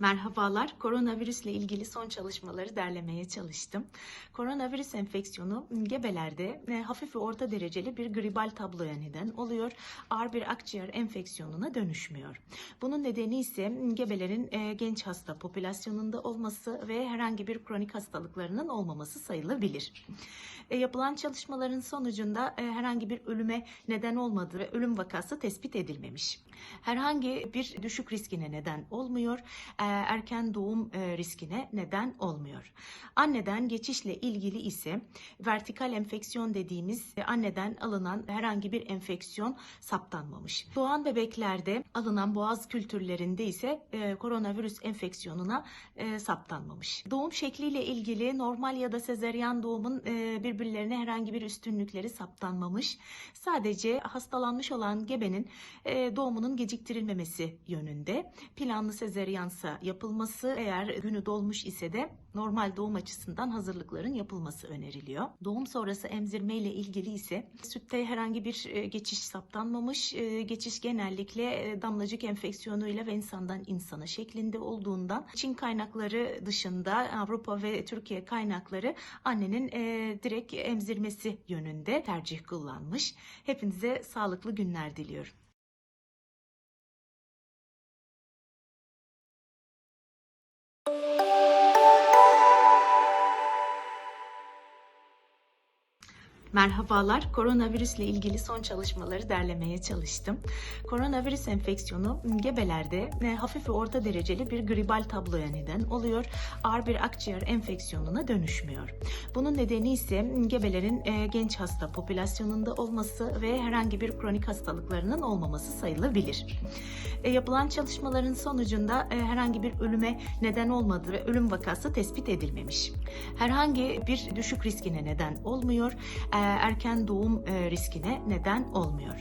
Merhabalar. Koronavirüsle ilgili son çalışmaları derlemeye çalıştım. Koronavirüs enfeksiyonu gebelerde e, hafif ve orta dereceli bir gribal tabloya neden oluyor. Ağır bir akciğer enfeksiyonuna dönüşmüyor. Bunun nedeni ise gebelerin e, genç hasta popülasyonunda olması ve herhangi bir kronik hastalıklarının olmaması sayılabilir. E, yapılan çalışmaların sonucunda herhangi bir ölüme neden olmadığı ve ölüm vakası tespit edilmemiş. Herhangi bir düşük riskine neden olmuyor, e, erken doğum e, riskine neden olmuyor. Anneden geçişle ilgili ise vertikal enfeksiyon dediğimiz e, anneden alınan herhangi bir enfeksiyon saptanmamış. Doğan bebeklerde alınan boğaz kültürlerinde ise e, koronavirüs enfeksiyonuna saptanmamış. Doğum şekliyle ilgili normal ya da sezeryan doğumun birbirlerine herhangi bir üstünlükleri saptanmamış. Sadece hastalanmış olan gebenin doğumunun geciktirilmemesi yönünde planlı sezeryansa yapılması eğer günü dolmuş ise de normal doğum açısından hazırlıkların yapılması öneriliyor. Doğum sonrası emzirme ile ilgili ise sütte herhangi bir e, geçiş saptanmamış. E, Geçiş genellikle e, damlacık enfeksiyonuyla ve insandan insana şeklinde olduğundan Çin kaynakları dışında Avrupa ve Türkiye kaynakları annenin direkt emzirmesi yönünde tercih kullanmış. Hepinize sağlıklı günler diliyorum. Merhabalar. Koronavirüsle ilgili son çalışmaları derlemeye çalıştım. Koronavirüs enfeksiyonu gebelerde e, hafif ve orta dereceli bir gribal tabloya neden oluyor. Ağır bir akciğer enfeksiyonuna dönüşmüyor. Bunun nedeni ise gebelerin e, genç hasta popülasyonunda olması ve herhangi bir kronik hastalıklarının olmaması sayılabilir. E, Yapılan çalışmaların sonucunda herhangi bir ölüme neden olmadığı ve ölüm vakası tespit edilmemiş. Herhangi bir düşük riskine neden olmuyor, erken doğum e, riskine neden olmuyor.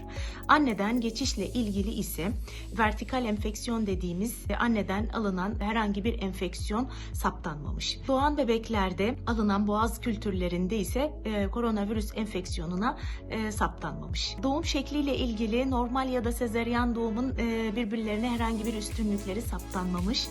Anneden geçişle ilgili ise vertikal enfeksiyon dediğimiz e, anneden alınan herhangi bir enfeksiyon saptanmamış. Doğan bebeklerde alınan boğaz kültürlerinde ise e, koronavirüs enfeksiyonuna e, saptanmamış. Doğum şekliyle ilgili normal ya da sezeryan doğumun e, birbirlerine herhangi bir üstünlükleri saptanmamış.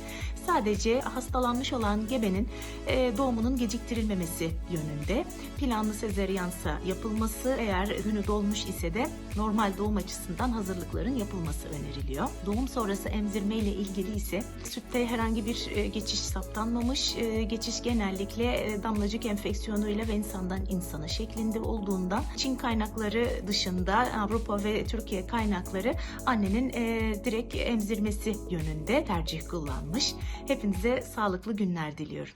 Sadece hastalanmış olan gebenin e, doğumunun geciktirilmemesi yönünde planlı sezeryansa yapılması eğer günü dolmuş ise de normal doğum açısından hazırlıkların yapılması öneriliyor. Doğum sonrası emzirme ile ilgili ise sütte herhangi bir e, geçiş saptanmamış. E, Geçiş genellikle e, damlacık enfeksiyonuyla ve insandan insana şeklinde olduğundan Çin kaynakları dışında Avrupa ve Türkiye kaynakları annenin direkt emzirmesi yönünde tercih kullanmış. Hepinize sağlıklı günler diliyorum.